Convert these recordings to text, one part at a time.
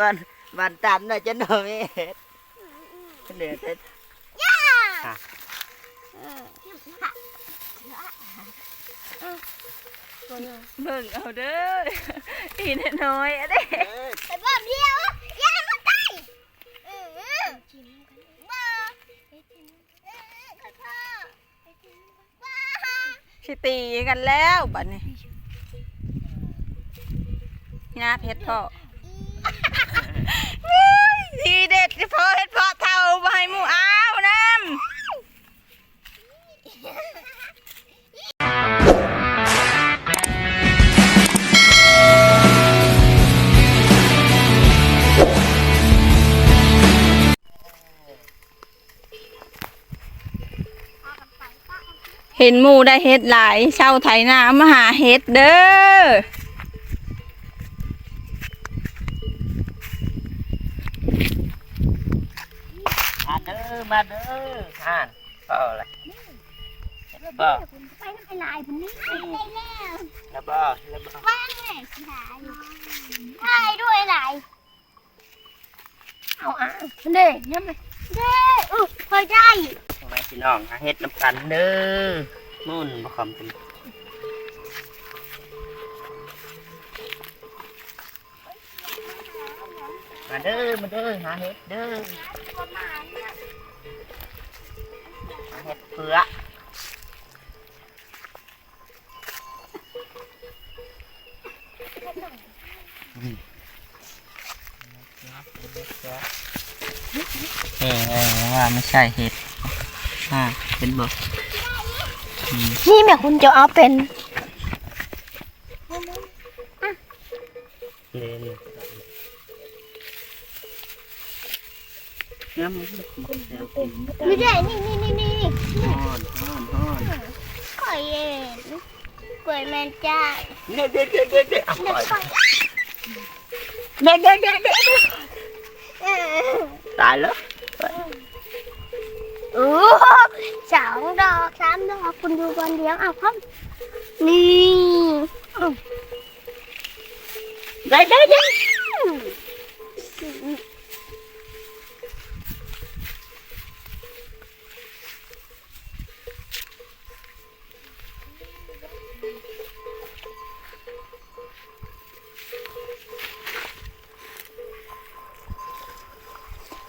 วันวันตันน่ะจะโดนไม่เห็ดเหลือแต่เบิ่งเอาเด้ออีน้อยๆอะเด้ไปบ้านเดียวอย่ามันตายเออเออบ้าเออขอโทษบ้าสิตีกันแล้วบัดนี้ งาเพชรพ่อทีเด็ดพอเฮ็ดเพาะเท่าบ่ให้หมู่อ้าวน้ำเห็นหมู่ได้เฮ็ดหลายเช่าไถนามาหาเฮ็ดเด้อ มาเด้อห่านเปล่าอะไรแล้วบ่ไปน้ำไปลายคนนี้ไปแล้วแล้วบ่แล้วบ่ว่างเลยสิหายถ่ายด้วยหลายเอาอะเด้ยังไงเด้อุ๊ยพอได้ทำไมพี่น้องหาเฮ็ดน้ำกันเด้อมุ่นบ่คำเป็นมาเด้อมาเด้อหาเฮ็ดเด้อ หาเฮ็ดเผือกเออว่าไม่ใช่เห็ดอ่าเป็นบ่อืมนี่แม่คุณจะเอาเป็นเลยเลยน้ำมันก็แซวกินนี่ได้นี่นี่นี่นี่ ฮ้อนฮ้อนฮ้อน ก่อยเอ็นก่อยแมนจ้าเด็ดเด็ดเด็ดเด็ดเด็ด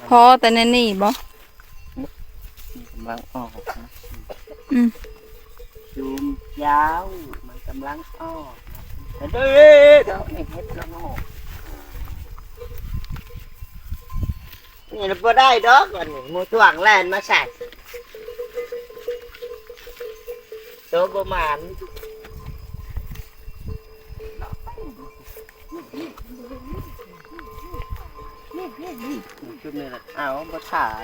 พอแต่ในนี่บ่กำลังออกนะอืมจูมยาวมันกำลังออกนะเด็ดเดี๋ยวนี่เห็ดแล้วงอกนี่เราบ่ได้ดอกวันนี้หมูถ่วงแลนมาใส่โตประมาณ จุดนี้แหละเอาบ่ถ่าย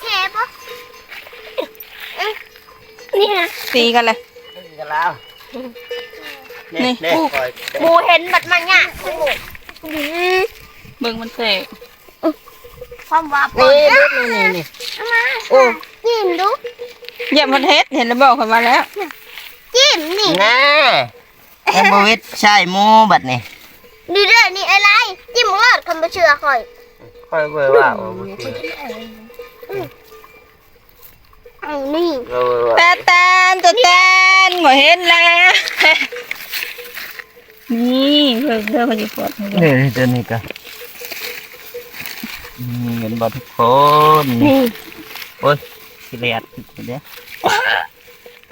เชฟปะนี่นะตีกันเลย นี่กันแล้วนี่นี่นี่ปล่อยหมูเห็นบัดมันเนี่ยเบิ่งมันเตะความว่าปนี่นนี่นี่นี่เอามาโอ้จิ้มดูเหยียบมันเฮ็ดเห็นแล้วบอกกันมาแล้วจิ้มนี่ น่าไอ้บวิทใช่หมูบัดนี่ นี่เด้อนี่อะไรจิ้มเลิศคำบ่เชื่อคอยค่อยเว้ยว่าเอาบ่เชื่อเอานี่เว้ยว่าแต่แตนแต่แตนบ่เห็นแล้ว นี่เบิ่งเด้อเขาสิปวดให้เบิ่งนี่ตัวนี้ก็นี่เห็นบ่ทุกคนนี่โอ้ยสิเลียดเดี๋ยว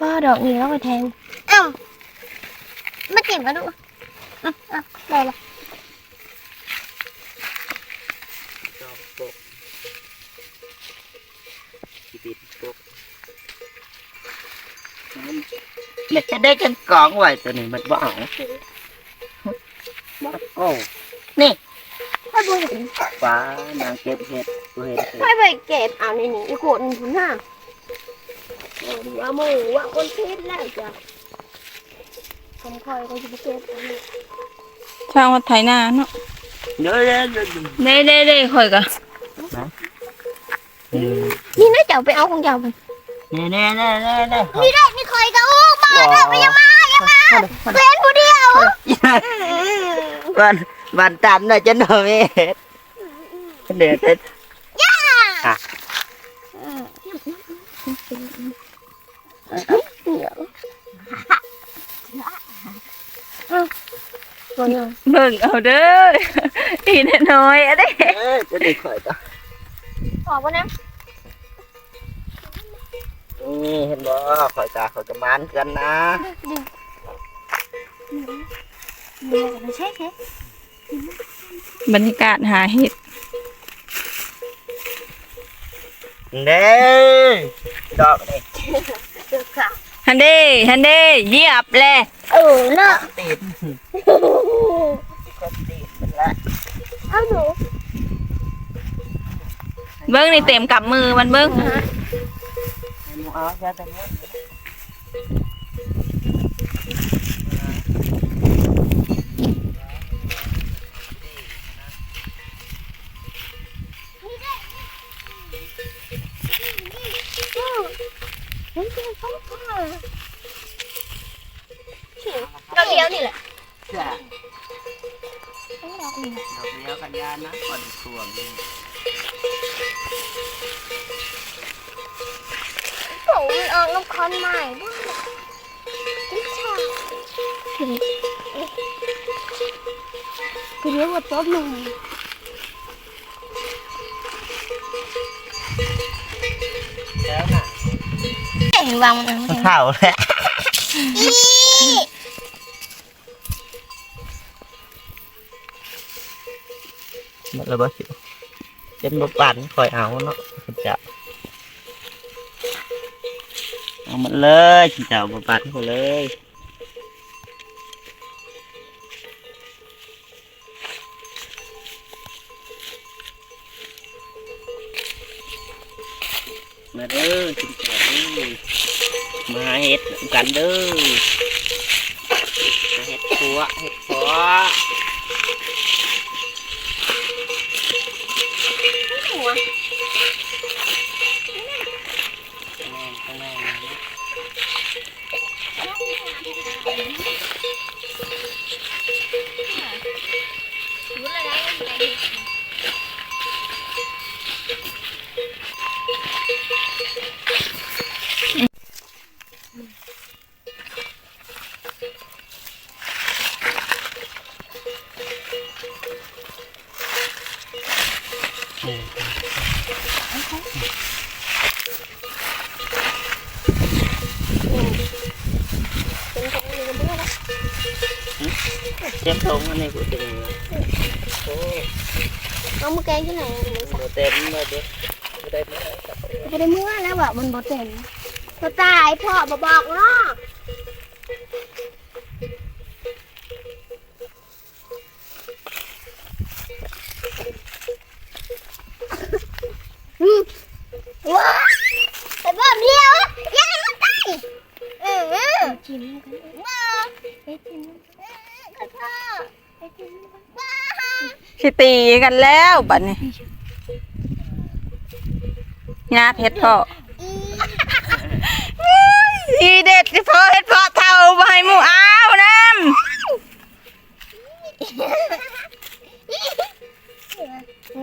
ป้าดอกนี้แล้วไปแทงเอ้ามาจิ้มกันดูอะอะได้ละ จอมปกสิปิดปก เล็กจะได้กันกองไว้ตัวนี้มันบ่เอาโอ้ไปบ่เห็นฟ้านางเก็บเห็ดกูเห็นเห็ดไปไปเก็บเอาในนี้อีกคนคุณห้าเอาดีเอาหมูว่าคนคิดแล้วจ้ะผมคอยก็จะไปเก็บเอานี่ช่างว่าไถนาเนาะเดี๋ยวเดี๋ยวเดี๋ยวเดี๋ยวเด้เด้เด้ข่อยก็อืมนี่น่าจะเอาไปเอาของเจ้าไปนี่นี่นี่นี่นี่นี่ได้ นี่คอยก็โอ้มาเถอะไปยังมายังมาเป็นผู้เดียววันวันตามน่ะจะหน่อยเฮ็ดเด็ดเฮ็ดย่าอะเบิ่งเอาเด้ออีน้อยๆอะเด้เอ้ยจะได้ข่อยต่อขอบ่นะ นี่เห็นบ่ข่อยตาข่อยจะมานกันนะเดี๋ยวใช่ใช่บรรยากาศหาเห็ดเด้ดอกนี่เดี๋ยวค่ะฮันเด้ฮันเด้เหยียบแลยเออเนาะติดก็ติดมันละเอาหนูเบิ้งนี่เต็มกับมือมันเบิ้ง เอาซะแต่เนี้ยเราเลี้ยวนี่แหละจ้ะดอกเดียวกันยานะก่อนส่วง นี่โอ้มันออกน้ำคอนใหม่ด้วยจิ๊กชาคือเรียกว่าโต๊ะหนึ่งแล้วน่ะเห็นวางมันมันเท่าแล้วอีมันระเบิดเจ็นบ่ปั่นคอยเอาเนาะ มัน เลยคุณเจ้าบ่ปั่นเขาเลยมาเด้อคุณเจ้าเด้อม รู้ เลยนะว่าอยู่ในเจ็บท้องอันนี้กูจะมีโอ้เอามือแกงที่ไหนโหเต็มเลยเด็กไม่ได้ไม่ได้ไม่ได้เมื่อแล้วแบบมันบ่เต็มก็ตายพ่อบ่บอกเนาะอืมว้าแต่แบบเดียวยังมันตายเออจิ้มกันบ้าไปจิ้มกันพ่อไปจิ้มกันบ้า สิตีกันแล้วบัดนี้งาเพชรพ่ออีอีเด็ดที่พ่อเฮ็ดพ่อเท่าบ่ให้หมู่อ้าวน้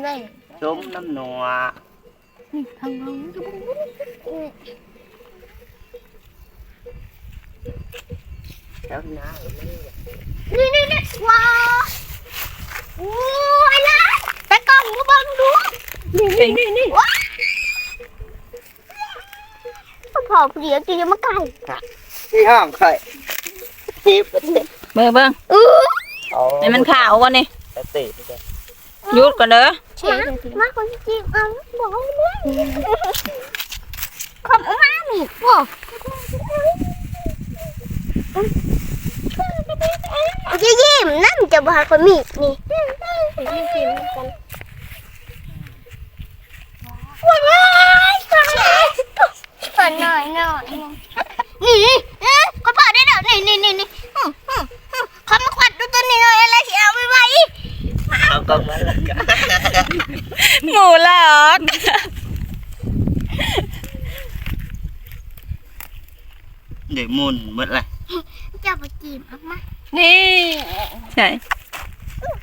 นี่ชมน้ำนัวทางน้องแล้วหน้าเลยนี่นี่นี่ว้าว โอ้ยนะไปกล้องมาบังดูนี่นี่นี่นี่ว้าวพอเดี๋ยวจะยังมาไก่ที่ห้องเคยทีประเทศำเบิ่งเบิ่งอู้เอานี่มันขาวก่อนนี่ปกติจะหยุดก่อนเด้อมามาคนจริงเอาบอกเลยขอบมาหนิว้าวจะยิ้มนั่นจะบาคนมีนี่ ยิ้มกันว้ายเปิดหน่อยหน่อยนี่เอ๊ะเขาเปิดได้เดี๋ยวนี่นี่นี่นี่เขามาขวัดดูตัวนี้หน่อยอะไรที่เอาไว้ไว้เอากล้องมาแล้วกันหมูหลอดเดี๋ยวมุนหมดเลยจะไปจีบมานี่ใช่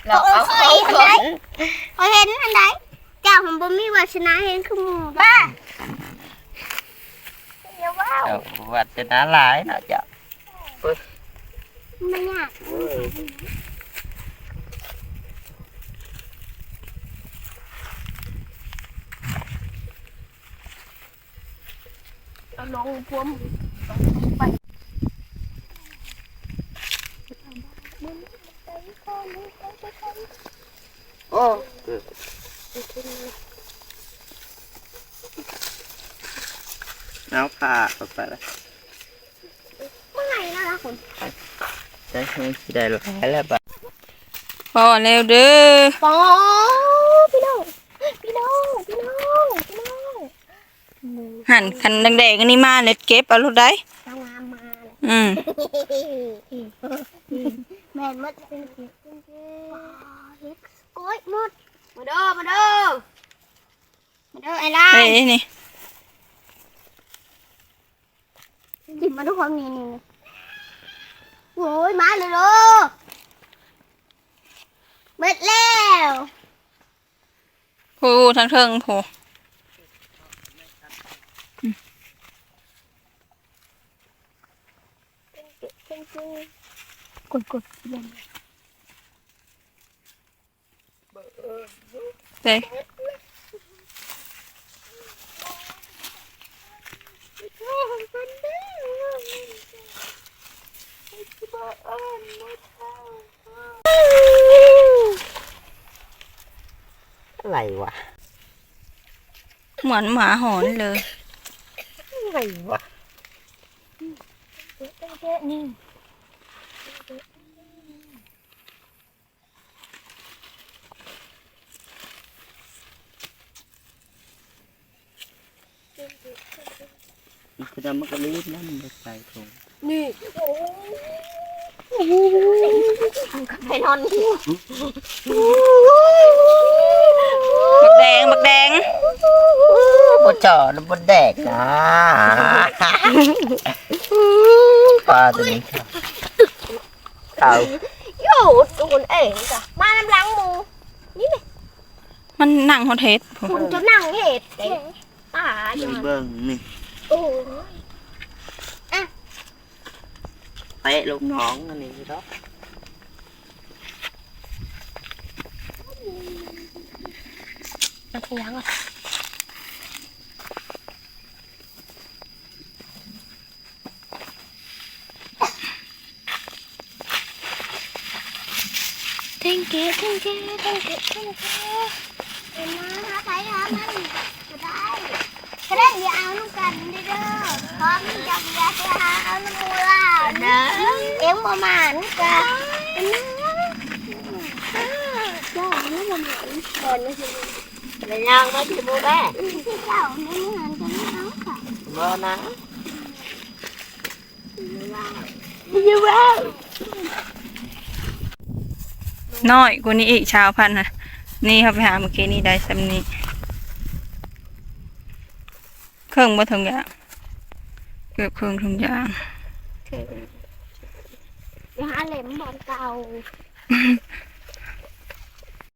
เเราเอาเคเขายเห็นไหมเคยเห็นอันใดเจ้าของบ่มีวาสนาเห็นคือหมู่บ้าเดี๋ยวว้าวเอาวัดจะน่าหลายเนาะจ้ะมันยากเอาลงพวมไป โอ้เอาผ้าออกไปแล้วเมื่อไหร่นะล่ะคุณได้เงินสิได้หลายแล้วบัดพอแล้วเด้อปอพี่น้องพี่น้องพี่น้องพี่น้องหั่นคันแดงๆอันนี้มาเล็ดเก็บเอาลูกได้สาวงามมาเลยอืมแม่นมดเป็นเห็ดเป็นเห็ด โก้ยหมด มาเด้อ มาเด้อ มาเด้อไอ้ล่าเอ้ยนี่จิบมาทุกคนนี่นี่โอ้ยมาเลยเด้อหมดแล้วผู้ทั้งเทิงผู้กดกดยังเด้ออะไรวะเหมือน หมาหอนเลยอะ ไรวะนี่มันคือดำมันก็รีบนั่นไปใส่ถุงนี่ไปนอนบักแดงบักแดงบนจอดบนแดกนะปลาตัวนี้ครับเอาโยดตัวคนเองจ้ะมาลำลังหมูมันนั่งฮอตเทสผู้คุณจะนั่งเห็ดเด้ป่าหจ้ะนึ่งเบิ้งนี่ โอ้ยเตะลูกน้องอันนี้เนาะมันขยังอะเท่ง เล่นมาหาใครหามันก็ได้ก็ได้อย่าเอาลูกกันเด้อพร้อมจะอย่าไปหาเอาน้ำมูลาเด้อเอ็มประมาณกันเจ้าไม่ประมาณคนไม่ใช่เป็นยังไม่ถึงมูแม่เจ้าไม่เหมือนกันนะค่ะบ่นะยูว่าน้อยกว่านี้อีกชาวพันธ์นะนี่เขาไปหาเมื่อกี้นี่ได้สำนี้ เครื่องบ่ถึงอย่างเกือบเครื่องทุกอย่างอย่าหาเหล็มบอลเก่า